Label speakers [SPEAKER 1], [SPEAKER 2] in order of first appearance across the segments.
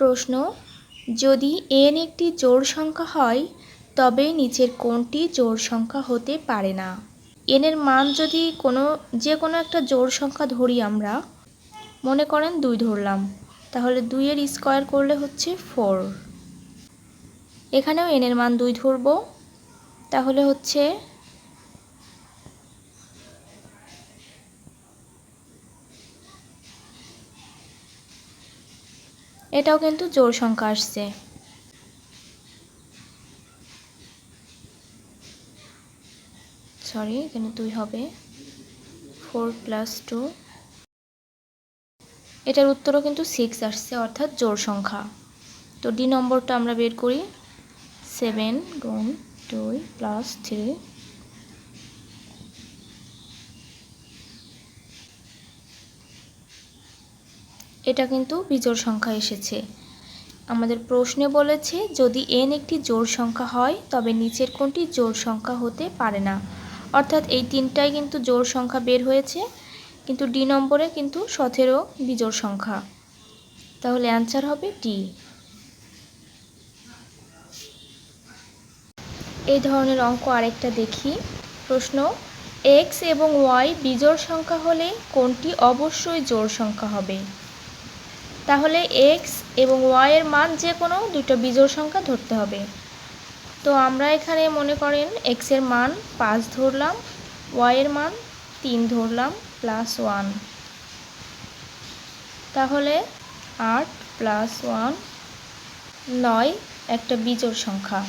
[SPEAKER 1] প্রশ্ন, যদি এন একটি জোড় সংখ্যা হয়, তবে নিচের কোনটি জোড় সংখ্যা হতে পারে না। এনের মান যদি কোনো, যে কোনো একটা জোড় সংখ্যা ধরি আমরা, মনে করেন দুই ধরলাম, তাহলে দুইয়ের স্কোয়ার করলে হচ্ছে ফোর এখানেও এনের মান দুই ধরব, তাহলে হচ্ছে এটাও কিন্তু জোর সংখ্যা আসছে। সরি এখানে দুই হবে। ফোর প্লাস টু এটার উত্তরও কিন্তু সিক্স আসছে, অর্থাৎ জোর সংখ্যা। তো ডি নম্বরটা আমরা বের করি। সেভেন গুণ দুই প্লাস থ্রি এটা কিন্তু বিজোড় সংখ্যা এসেছে। আমাদের প্রশ্নে বলেছে, যদি এন একটি জোড় সংখ্যা হয়, তবে নিচের কোনটি জোড় সংখ্যা হতে পারে না। অর্থাৎ এই তিনটাই কিন্তু জোড় সংখ্যা বের হয়েছে, কিন্তু ডি নম্বরে কিন্তু সতেরো বিজোড় সংখ্যা। তাহলে অ্যান্সার হবে ডি এই ধরনের অঙ্ক আরেকটা দেখি। প্রশ্ন এক্স এবং ওয়াই বিজোড় সংখ্যা হলে কোনটি অবশ্যই জোড় সংখ্যা হবে? তাহলে এক্স এবং ওয়াই এর মান যে কোনো দুটো বিজোড় সংখ্যা ধরতে হবে। তো আমরা এখানে মনে করেন এক্সের মান পাঁচ ধরলাম ওয়াই এর মান তিন ধরলাম প্লাস ওয়ান তাহলে আট প্লাস ওয়ান নয় একটা বিজোড় সংখ্যা।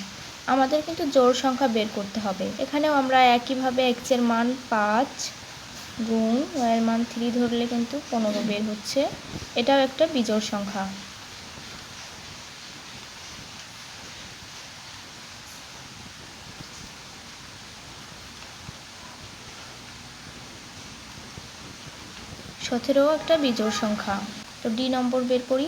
[SPEAKER 1] আমাদের কিন্তু জোড় সংখ্যা বের করতে হবে। এখানেও আমরা একইভাবে এক্সের মান পাঁচ গুণ ওয়ের মান থ্রি ধরলে কিন্তু পনেরো বের হচ্ছে। এটাও একটা বিজোড় সংখ্যা। সতেরো একটা বিজোড় সংখ্যা। তো ডি নম্বর বের করি।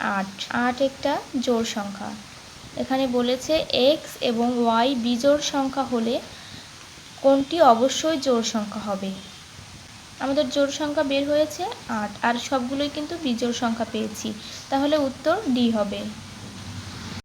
[SPEAKER 1] আট। আট একটা জোড় সংখ্যা। এখানে বলেছে এক্স এবং ওয়াই বিজোড় সংখ্যা হলে কোনটি অবশ্যই জোড় সংখ্যা হবে। আমাদের জোড় সংখ্যা বের হয়েছে আট, আর সবগুলোই কিন্তু বিজোড় সংখ্যা পেয়েছি। তাহলে উত্তর ডি হবে।